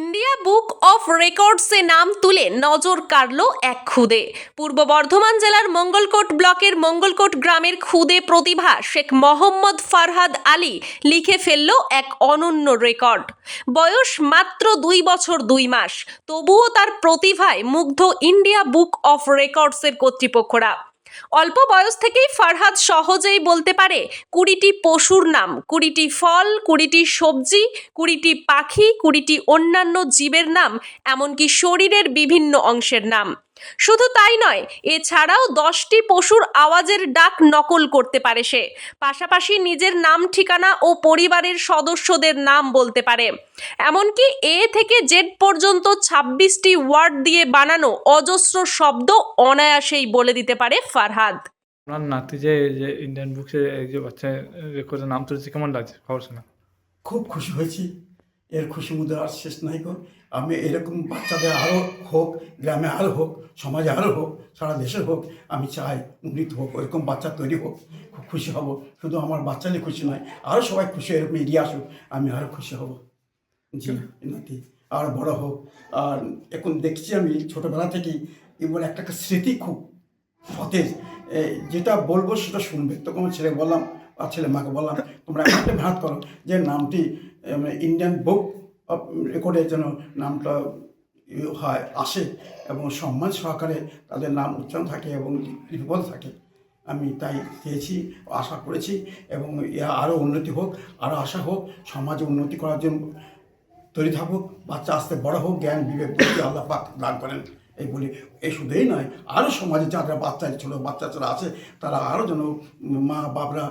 India book of রেকর্ডসে নাম তুলে নজর কাড়ল এক খুদে। পূর্ব বর্ধমান জেলার মঙ্গলকোট ব্লকের মঙ্গলকোট গ্রামের খুদে প্রতিভা শেখ মোহাম্মদ ফারহাদ আলী লিখে ফেলল এক অনন্য রেকর্ড। বয়স মাত্র দুই বছর দুই মাস, তবুও তার প্রতিভায় মুগ্ধ ইন্ডিয়া বুক অফ রেকর্ডসের কর্তৃপক্ষরা। অল্প বয়স থেকেই ফারহাদ সহজেই বলতে পারে, কুড়িটি পশুর নাম, কুড়িটি ফল, কুড়িটি সবজি, কুড়িটি পাখি, কুড়িটি অন্যান্য জীবের নাম, এমনকি শরীরের বিভিন্ন অংশের নাম। শুধু তাই নয় এছাড়াও দশটি পশুর আওয়াজের ডাক নকল করতে পারে সে। পাশাপাশি নিজের নাম ঠিকানা ও পরিবারের সদস্যদের নাম বলতে পারে। এমনকি এ থেকে জেড পর্যন্ত ছাব্বিশটি ওয়ার্ড দিয়ে বানানো অজস্র শব্দ অনায়াসেই বলে দিতে পারে ফারহাদ। আপনার নাতি যে যে ইন্ডিয়ান বুকসে যে বাচ্চা রেকর্ডের নাম তুলেছে কেমন লাগছে? খবর শোনা। খুব খুশি হয়েছি। এর খুশি মধ্যে আর শেষ নাই গো আমি এরকম বাচ্চাদের আরও হোক গ্রামে আরও হোক সমাজে আরও হোক সারা দেশে হোক আমি চাই উন্নীত হোক এরকম বাচ্চা তৈরি হোক খুব খুশি হব। শুধু আমার বাচ্চা নিয়ে খুশি নয় আরও সবাই খুশি এরকম এগিয়ে আসুক আমি আরও খুশি হব। জি নাতি আর বড় হোক। আর এখন দেখছি আমি ছোটোবেলা থেকেই এবার একটা একটা স্মৃতি খুব সতেজ যেটা বলব সেটা শুনবে। তখন ছেলে বললাম আর ছেলে মাকে, বললাম, তোমরা একটা মেহনত করো যে নামটি ইন্ডিয়ান বুক অফ রেকর্ডে যেন নামটা হয়, আসে এবং সম্মান সহকারে তাদের নাম উচ্চারণ থাকে এবং লিপিবদ্ধ থাকে। আমি তাই চেয়েছি আশা করেছি এবং আরও উন্নতি হোক আরও আশা হোক, সমাজে উন্নতি করার জন্য তৈরি থাকুক, বাচ্চা আস্তে বড় হোক, জ্ঞান, বিবেক, বুদ্ধি আল্লাহ পাক দান করেন, এই বলি। এই শুধুই নয় আরও সমাজে যারা বাচ্চা ছোটো, বাচ্চা যারা আছে, তারা আরও যেন মা বাপরা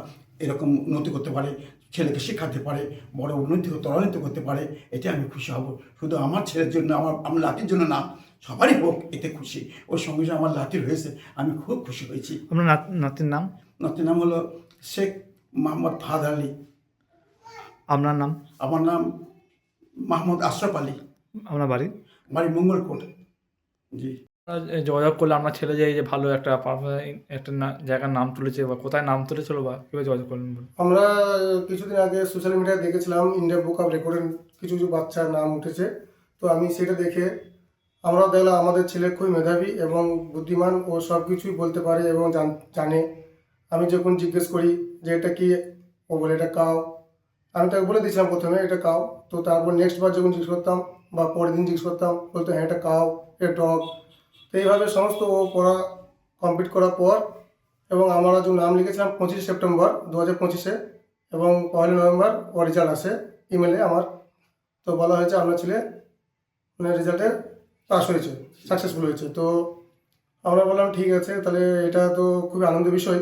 এরকম উন্নতি করতে পারে ছেলেকে শেখাতে পারে বড় উন্নতি ত্বরান্বিত করতে পারে এতে আমি খুশি হব। শুধু আমার ছেলের জন্য আমার আমার লাতির জন্য না সবারই হোক এতে খুশি। ওর সঙ্গে আমার লাতির হয়েছে আমি খুব খুশি হয়েছি। আপনার নাত- নাতির নাম? নাতির নাম হলো শেখ মোহাম্মদ ফাহাদ আলী। আপনার নাম? আমার নাম মাহমুদ আশরাফ আলী। আপনার বাড়ি? বাড়ি মঙ্গলকোট। জি। যোগাযোগ করলে আপনার ছেলে যে এই যে ভালো একটা একটা জায়গার নাম তুলেছে বা কোথায় নাম তুলেছিল বা কীভাবে যোগাযোগ করলেন? আমরা কিছুদিন আগে সোশ্যাল মিডিয়ায় দেখেছিলাম ইন্ডিয়া বুক অফ রেকর্ডের কিছু কিছু বাচ্চার নাম উঠেছে। তো আমি সেটা দেখে আমরা দেখলাম আমাদের ছেলে খুবই মেধাবী এবং বুদ্ধিমান, ও সব কিছুই বলতে পারে এবং জানে আমি যখন জিজ্ঞেস করি যে এটা কি? ও বলে, এটা কাও। আমি তাকে বলে দিয়েছিলাম প্রথমে, এটা কাও। তো তারপর নেক্সট বার যখন জিজ্ঞেস করতাম বা পরের দিন জিজ্ঞেস করতাম, বলতো হ্যাঁ এটা কাও, এটা ডগ। এইভাবে সমস্ত ও পড়া কমপ্লিট করার পর এবং আমরা যে নাম লিখেছিলাম পঁচিশে সেপ্টেম্বর দু হাজার পঁচিশে এবং পয়লা নভেম্বর ও রেজাল্ট আসে ইমেলে আমার। তো বলা হয়েছে আপনার ছেলে মানে রেজাল্টে পাস হয়েছে সাকসেসফুল হয়েছে। তো আমরা বললাম, ঠিক আছে, তাহলে এটা তো খুবই আনন্দের বিষয়।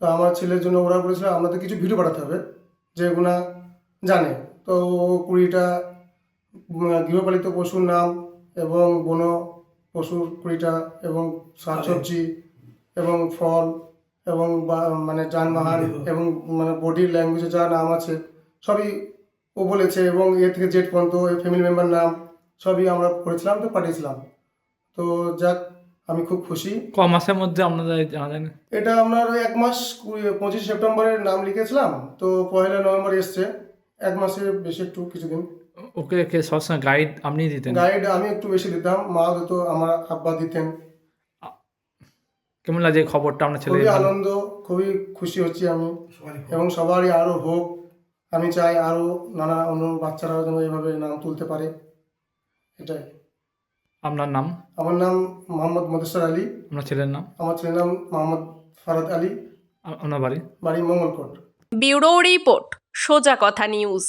তো আমার ছেলের জন্য ওরা বলেছিল আপনাদের কিছু ভিডিও পাঠাতে হবে যেগুলা জানে। তো কুড়িটা গৃহপালিত পশুর নাম এবং বন পশুর কুড়িটা এবং শাকসবজি এবং ফল এবং বা- মানে যানবাহন এবং মানে বডি ল্যাঙ্গুয়েজে যা নাম আছে সবই ও বলেছে এবং এ থেকে জেড পর্যন্ত ফ্যামিলি মেম্বার নাম সবই আমরা করেছিলাম তো পাঠিয়েছিলাম। তো যাক আমি খুব খুশি। ক মাসের মধ্যে আপনাদের জানা যায় এটা আপনার ওই এক মাস কুড়ি- পঁচিশ সেপ্টেম্বরের নাম লিখেছিলাম তো পয়লা নভেম্বর এসছে এক মাসের বেশি একটু কিছুদিন। ওকে কে সবসময় গাইড আপনিই দিতেন? গাইড আমি একটু বেশি দিতাম। মা দিত আমার আব্বা দিতেন। কেমন লাগে খবরটা আপনার ছেলে খুবই আনন্দ খুবই খুশি হচ্ছি আমি। এবং সবারই আরও হোক আমি চাই আরও নানা অন্য বাচ্চারাও যেন এইভাবে নাম তুলতে পারে। এটাই। আপনার নাম? আমার নাম মোহাম্মদ মদেশ্বর আলী। আপনার ছেলের নাম? আমার ছেলের নাম মোহাম্মদ ফারাদ আলী। আপনার বাড়ি? বাড়ি মঙ্গলকোট। ব্যুরো রিপোর্ট সোজা কথা নিউজ।